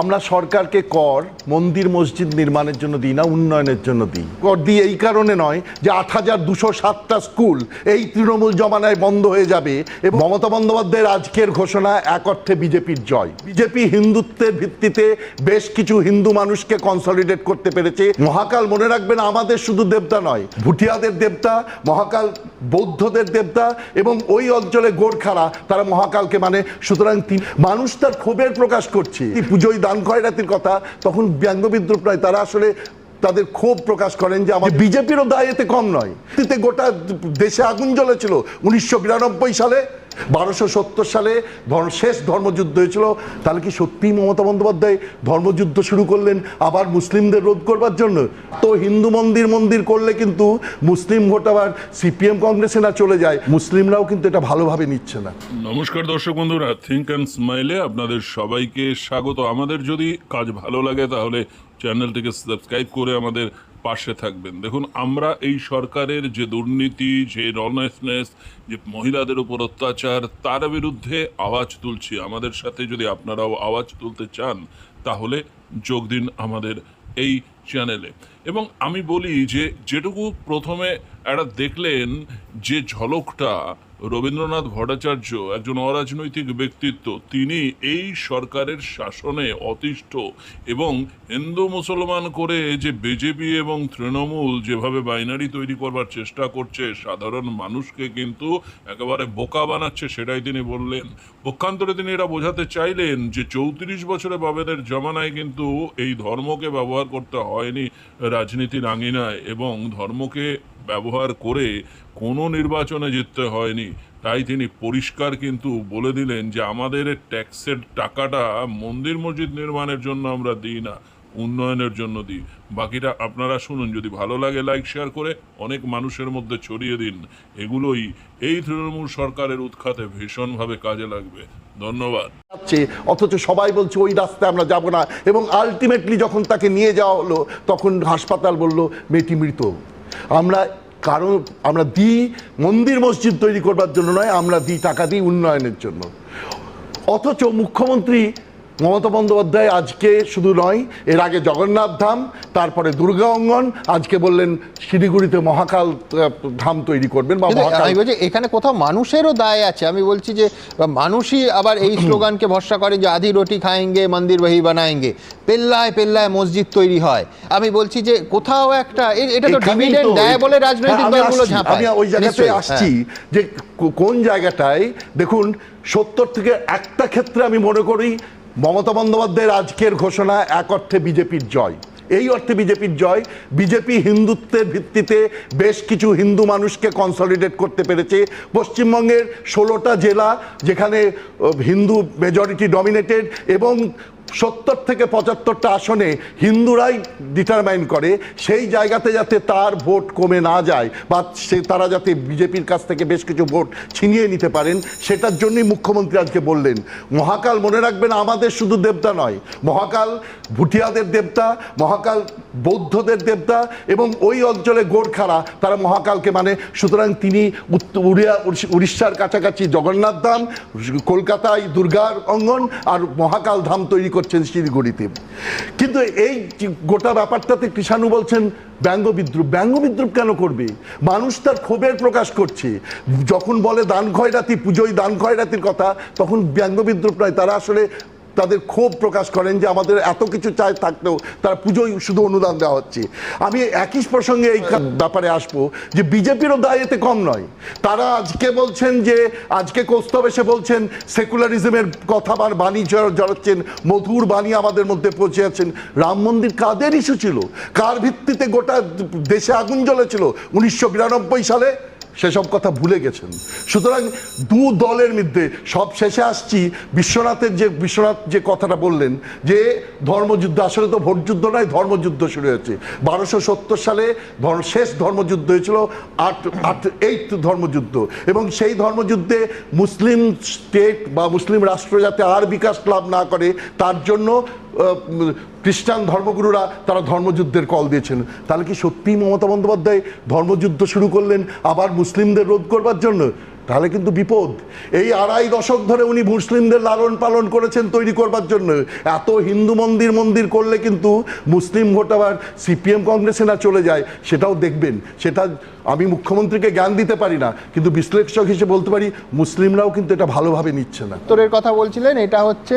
আমরা সরকারকে কর, মন্দির, মসজিদ নির্মাণের জন্য দিই না, উন্নয়নের জন্য দিই। কর দিই এই কারণে নয় যে আট হাজার দুশো সাতটা স্কুল এই তৃণমূল জমানায় বন্ধ হয়ে যাবে এবং মমতা বন্দ্যোপাধ্যায়ের আজকের ঘোষণা এক অর্থে বিজেপির জয়। বিজেপি হিন্দুত্বের ভিত্তিতে বেশ কিছু হিন্দু মানুষকে কনসলিডেট করতে পেরেছে। মহাকাল মনে রাখবেন আমাদের শুধু দেবতা নয়, ভুটিয়াদের দেবতা, মহাকাল বৌদ্ধদের দেবতা এবং ওই অঞ্চলে গোর্খারা, তারা মহাকালকে মানে সুতরাং মানুষ তার ক্ষোভের প্রকাশ করছে। পুজোয় দান খয়রাতির কথা, তখন ব্যঙ্গ বিদ্রুপ নয়, তারা আসলে তাদের ক্ষোভ প্রকাশ করেন যে আমার বিজেপিরও দায় এতে কম নয়। গোটা দেশে আগুন জ্বলেছিল। উনিশশো বিরানব্বই সালে বারোশো সত্তর সালে শেষ ধর্মযুদ্ধ হয়েছিল। তাহলে কি সত্যিই মমতা বন্দ্যোপাধ্যায় ধর্মযুদ্ধ শুরু করলেন আবার মুসলিমদের রোধ করবার জন্য? তো হিন্দু মন্দির মন্দির করলে কিন্তু মুসলিম ভোট আবার সিপিএম কংগ্রেসে না চলে যায়। মুসলিমরাও কিন্তু এটা ভালোভাবে নিচ্ছে না। নমস্কার দর্শক বন্ধুরা থিঙ্ক অ্যান্ড স্মাইলে আপনাদের সবাইকে স্বাগত। আমাদের যদি কাজ ভালো লাগে তাহলে চ্যানেলটিকে সাবস্ক্রাইব করে আমাদের পাশে থাকবেন। দেখুন, আমরা এই সরকারের যে দুর্নীতি, যে রনেসনেস, যে মহিলাদের উপর অত্যাচার, তার বিরুদ্ধে আওয়াজ তুলছি। আমাদের সাথে যদি আপনারাও আওয়াজ তুলতে চান, তাহলে যোগ দিন আমাদের এই চ্যানেলে। এবং আমি বলি যে যেটুকু প্রথমে একটা দেখলেন যে ঝলকটা রবীন্দ্রনাথ ভট্টাচার্য একজন অরাজনৈতিক ব্যক্তিত্ব, তিনি এই সরকারের শাসনে অতিষ্ঠ এবং হিন্দু মুসলমান করে যে বিজেপি এবং তৃণমূল যেভাবে বাইনারি তৈরি করবার চেষ্টা করছে, সাধারণ মানুষকে কিন্তু একেবারে বোকা বানাচ্ছে সেটাই তিনি বললেন। পক্ষান্তরে তিনি এটা বোঝাতে চাইলেন যে চৌত্রিশ বছরে বাবেদের জমানায় কিন্তু এই ধর্মকে ব্যবহার করতে হয়নি। রাজনীতির আঙিনায় এবং ধর্মকে ব্যবহার করে কোনো নির্বাচনে জিততে হয়নি। তাই তিনি পরিষ্কার কিন্তু বলে দিলেন যে আমাদের ট্যাক্সের টাকাটা মন্দির মসজিদ নির্মাণের জন্য আমরা দিই না, উন্নয়নের জন্য দিই। বাকিটা আপনারা শুনুন, যদি ভালো লাগে লাইক, শেয়ার করে অনেক মানুষের মধ্যে ছড়িয়ে দিন। এগুলোই এই তৃণমূল সরকারের উৎখাতে ভীষণভাবে কাজে লাগবে। ধন্যবাদ। যাচ্ছে অথচ সবাই বলছে ওই রাস্তায় আমরা যাব না। এবং আলটিমেটলি যখন তাকে নিয়ে যাওয়া হলো, তখন হাসপাতাল বলল, মেয়েটি মৃত। আমরা কারণ আমরা দিই মন্দির মসজিদ তৈরি করবার জন্য নয়, আমরা দিই টাকা দিই উন্নয়নের জন্য। অথচ মুখ্যমন্ত্রী মমতা বন্দ্যোপাধ্যায় আজকে শুধু নয় এর আগে জগন্নাথ ধাম তারপরে দুর্গা অঙ্গন আজকে বললেন শিলিগুড়িতে মহাকাল ধাম তৈরি করবেন বা এখানে কোথাও মানুষেরও দায় আছে। আমি বলছি যে মানুষই আবার এই স্লোগানকে ভরসা করে যে আধি রুটি খায়েঙ্গে মন্দির বহি বানায়েঙ্গে পেল্লায় পেল্লায় মসজিদ তৈরি হয়। আমি বলছি যে কোথাও একটা এটা তো ডিভিডেন্ড দেয় বলে রাজনৈতিক হ্যাঁ, দলগুলো ওই জায়গাতে হ্যাঁ। আসছি যে কোন জায়গাটায় দেখুন সত্তর থেকে একটা ক্ষেত্রে আমি মনে করি মমতা বন্দ্যোপাধ্যায়ের আজকের ঘোষণা এক অর্থে বিজেপির জয়। এই অর্থে বিজেপির জয়, বিজেপি হিন্দুত্বের ভিত্তিতে বেশ কিছু হিন্দু মানুষকে কনসলিডেট করতে পেরেছে। পশ্চিমবঙ্গের ষোলোটা জেলা যেখানে হিন্দু মেজরিটি ডমিনেটেড এবং সত্তর থেকে পঁচাত্তরটা আসনে হিন্দুরাই ডিটারমাইন করে, সেই জায়গাতে যাতে তার ভোট কমে না যায় বা সে তারা যাতে বিজেপির কাছ থেকে বেশ কিছু ভোট ছিনিয়ে নিতে পারেন, সেটার জন্যই মুখ্যমন্ত্রী আজকে বললেন। মহাকাল মনে রাখবেন আমাদের শুধু দেবতা নয়, মহাকাল ভুটিয়াদের দেবতা, মহাকাল বৌদ্ধদের দেবতা এবং ওই অঞ্চলে গোর্খারা, তারা মহাকালকে মানে সুতরাং তিনি উড়িয়া উড়িষ্যার কাছাকাছি জগন্নাথ ধাম কলকাতায় দুর্গার অঙ্গন আর মহাকাল ধাম তৈরি করছেন শিলিগুড়িতে। কিন্তু এই গোটা ব্যাপারটাতে কৃষাণু বলছেন ব্যঙ্গ বিদ্রুপ। ব্যঙ্গ বিদ্রুপ কেন করবে? মানুষ তার ক্ষোভের প্রকাশ করছে। যখন বলে দান খয়রাতি পুজোয় দান খয়রাতির কথা, তখন ব্যঙ্গ বিদ্রুপ নয়। তারা আসলে তাদের ক্ষোভ প্রকাশ করেন যে আমাদের এত কিছু চায় থাকতেও তারা পুজোয় শুধু অনুদান দেওয়া হচ্ছে। আমি একই প্রসঙ্গে এই ব্যাপারে আসব যে বিজেপিরও দায় এতে কম নয়। তারা আজকে বলছেন যে, আজকে কৌস্তব এসে বলছেন, সেকুলারিজমের কথা বা বাণী জড়াচ্ছেন মধুর বাণী আমাদের মধ্যে পৌঁছে আছেন রাম মন্দির কাদের ইস্যু ছিল? কার ভিত্তিতে গোটা দেশে আগুন জ্বলেছিল? উনিশশো বিরানব্বই সালে সেসব কথা ভুলে গেছেন। সুতরাং দু দলের মধ্যে সব শেষে আসছি, বিশ্বনাথের যে, বিশ্বনাথ যে কথাটা বললেন, যে ধর্মযুদ্ধ, আসলে তো ভোটযুদ্ধ নয়, ধর্মযুদ্ধ শুরু হয়েছে। বারোশো সত্তর সালে শেষ ধর্মযুদ্ধ হয়েছিল, আট আট এইট ধর্মযুদ্ধ। এবং সেই ধর্মযুদ্ধে মুসলিম স্টেট বা মুসলিম রাষ্ট্র যাতে আর বিকাশ লাভ না করে, তার জন্য খ্রিস্টান ধর্মগুরুরা তারা ধর্মযুদ্ধের কল দিয়েছেন। তাহলে কি সত্যিই মমতা বন্দ্যোপাধ্যায় ধর্মযুদ্ধ শুরু করলেন, আবার মুসলিমদের রোধ করবার জন্য, তাহলে কিন্তু বিপদ। এই আড়াই দশক ধরে উনি মুসলিমদের লালন পালন করেছেন তৈরি করবার জন্য। এত হিন্দু মন্দির মন্দির করলে কিন্তু মুসলিম ভোট আবার সিপিএম কংগ্রেসে না চলে যায়, সেটাও দেখবেন। সেটা আমি মুখ্যমন্ত্রীকে জ্ঞান দিতে পারি না, কিন্তু বিশ্লেষক হিসেবে বলতে পারি, মুসলিমরাও কিন্তু এটা ভালোভাবে নিচ্ছে না। উত্তরের কথা বলছিলেন, এটা হচ্ছে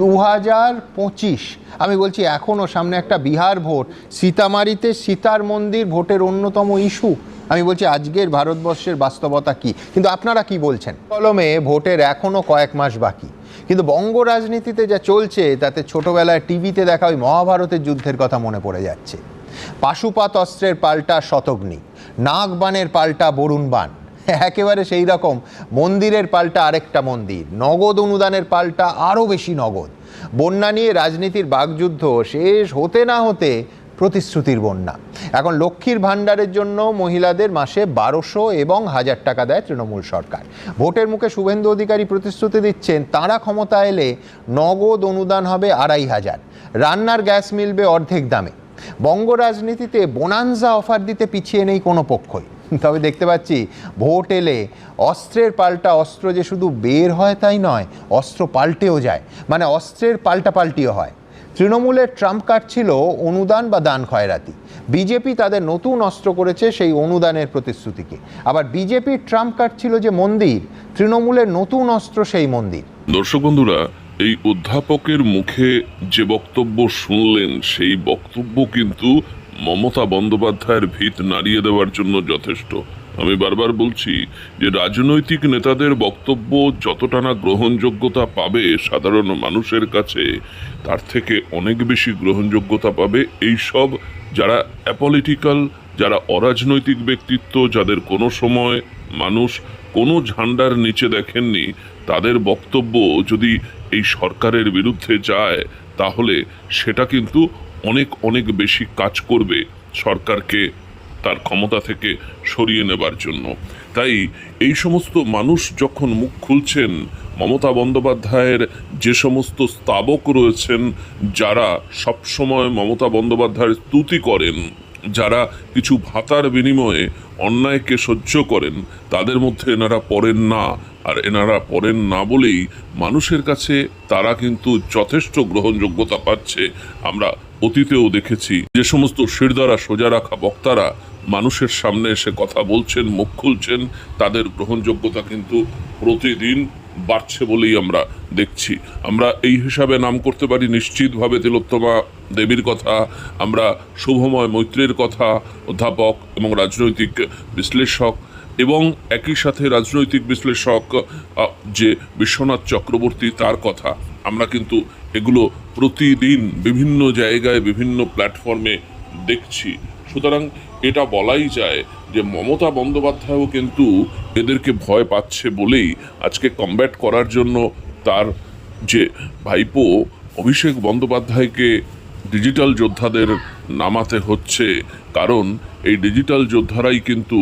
দু হাজার পঁচিশ। আমি বলছি, এখনও সামনে একটা বিহার ভোট। সীতামারিতে সীতার মন্দির ভোটের অন্যতম ইস্যু। আমি বলছি আজকের ভারতবর্ষের বাস্তবতা কি? কিন্তু আপনারা কি বলছেন? কলমে ভোটের এখনও কয়েক মাস বাকি। কিন্তু বঙ্গ রাজনীতিতে যা চলছে, তাতে ছোটবেলায় টিভিতে দেখা ওই মহাভারতের যুদ্ধের কথা মনে পড়ে যাচ্ছে। পাশুপাত অস্ত্রের পাল্টা শতগ্নি নাগবানের পাল্টা বরুণ বান। একেবারে সেই রকম মন্দিরের পাল্টা আরেকটা মন্দির। নগদ অনুদানের পাল্টা আরও বেশি নগদ। বন্যা নিয়ে রাজনীতির বাগযুদ্ধ শেষ হতে না হতে প্রতিশ্রুতির বন্যা। এখন লক্ষ্মীর ভাণ্ডারের জন্য মহিলাদের মাসে বারোশো এবং হাজার টাকা দেয় তৃণমূল সরকার। ভোটের মুখে শুভেন্দু অধিকারী প্রতিশ্রুতি দিচ্ছেন, তাঁরা ক্ষমতা এলে নগদ অনুদান হবে আড়াই হাজার। রান্নার গ্যাস মিলবে অর্ধেক দামে। বঙ্গ রাজনীতিতে বোনানজা অফার দিতে পিছিয়ে নেই কোনো পক্ষই। তবে দেখতে পাচ্ছি, ভোট এলে অস্ত্রের পাল্টা অস্ত্র যে শুধু বের হয় তাই নয়, অস্ত্র পাল্টেও যায়। মানে অস্ত্রের পাল্টা পাল্টিও হয়। তৃণমূলের ট্রাম্প কার্ড ছিল অনুদান বা দান খয়রাতি। বিজেপি তাদের নতুন অস্ত্র করেছে সেই অনুদানের প্রতিশ্রুতিকে। আবার বিজেপির ট্রাম্প কার্ড ছিল যে মন্দির, তৃণমূলের নতুন অস্ত্র সেই মন্দির। দর্শক বন্ধুরা, এই অধ্যাপকের মুখে যে বক্তব্য শুনলেন, সেই বক্তব্য কিন্তু মমতা বন্দ্যোপাধ্যায়ের ভিত নাড়িয়ে দেওয়ার জন্য যথেষ্ট। আমি বারবার বলছি যে রাজনৈতিক নেতাদের বক্তব্য যতটা না গ্রহণযোগ্যতা পাবে সাধারণ মানুষের কাছে, তার থেকে অনেক বেশি গ্রহণযোগ্যতা পাবে এই সব যারা অ্যাপলিটিক্যাল যারা অরাজনৈতিক ব্যক্তিত্ব, যাদের কোনো সময় মানুষ কোনো ঝান্ডার নিচে দেখেননি, তাদের বক্তব্য যদি এই সরকারের বিরুদ্ধে যায়, তাহলে সেটা কিন্তু অনেক অনেক বেশি কাজ করবে সরকারকে তার ক্ষমতা থেকে সরিয়ে নেবার জন্য। তাই এই সমস্ত মানুষ যখন মুখ খুলছেন, মমতা বন্দ্যোপাধ্যায়ের যে সমস্ত স্তাবক রয়েছেন, যারা সবসময় মমতা বন্দ্যোপাধ্যায়ের স্তুতি করেন, যারা কিছু ভাতার বিনিময়ে অন্যায়কে সহ্য করেন, তাদের মধ্যে এনারা পড়েন না। আর এনারা পড়েন না বলেই মানুষের কাছে তারা কিন্তু যথেষ্ট গ্রহণযোগ্যতা পাচ্ছে। আমরা অতীতেও দেখেছি যে সমস্ত শিরদারা সোজা রাখা বক্তারা মানুষের সামনে এসে কথা বলছেন, মুখ খুলছেন, তাদের গ্রহণযোগ্যতা কিন্তু প্রতিদিন বাড়ছে বলেই আমরা দেখছি। আমরা এই হিসাবে নাম করতে পারি, নিশ্চিতভাবে তিলোত্তমা দেবীর কথা, আমরা শুভময় মৈত্রীর কথা, অধ্যাপক এবং রাজনৈতিক বিশ্লেষক এবং একই সাথে রাজনৈতিক বিশ্লেষক যে বিশ্বনাথ চক্রবর্তী তার কথা। আমরা কিন্তু এগুলো প্রতিদিন বিভিন্ন জায়গায়, বিভিন্ন প্ল্যাটফর্মে দেখছি। সুতরাং এটা বলাই যায় যে মমতা বন্দ্যোপাধ্যায়ও কিন্তু এদেরকে ভয় পাচ্ছে বলেই আজকে কমব্যাট করার জন্য তার যে ভাইপো অভিষেক বন্দ্যোপাধ্যায়কে ডিজিটাল যোদ্ধাদের নামাতে হচ্ছে। কারণ এই ডিজিটাল যোদ্ধারাই কিন্তু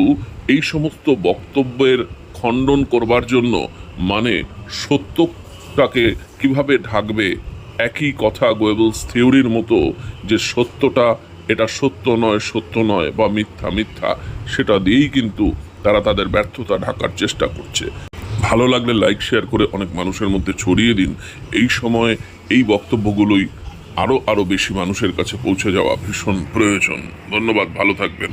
এই সমস্ত বক্তব্যের খণ্ডন করবার জন্য মানে সত্যটাকে কীভাবে ঢাকবে, একই কথা গোয়েবলস থিওরির মতো যে সত্যটা এটা সত্য নয় সত্য নয় বা মিথ্যা মিথ্যা, সেটা দিয়েই কিন্তু তারা তাদের ব্যর্থতা ঢাকার চেষ্টা করছে। ভালো লাগলে লাইক, শেয়ার করে অনেক মানুষের মধ্যে ছড়িয়ে দিন। এই সময়ে এই বক্তব্যগুলোই আরও আরও বেশি মানুষের কাছে পৌঁছে যাওয়া ভীষণ প্রয়োজন। ধন্যবাদ, ভালো থাকবেন।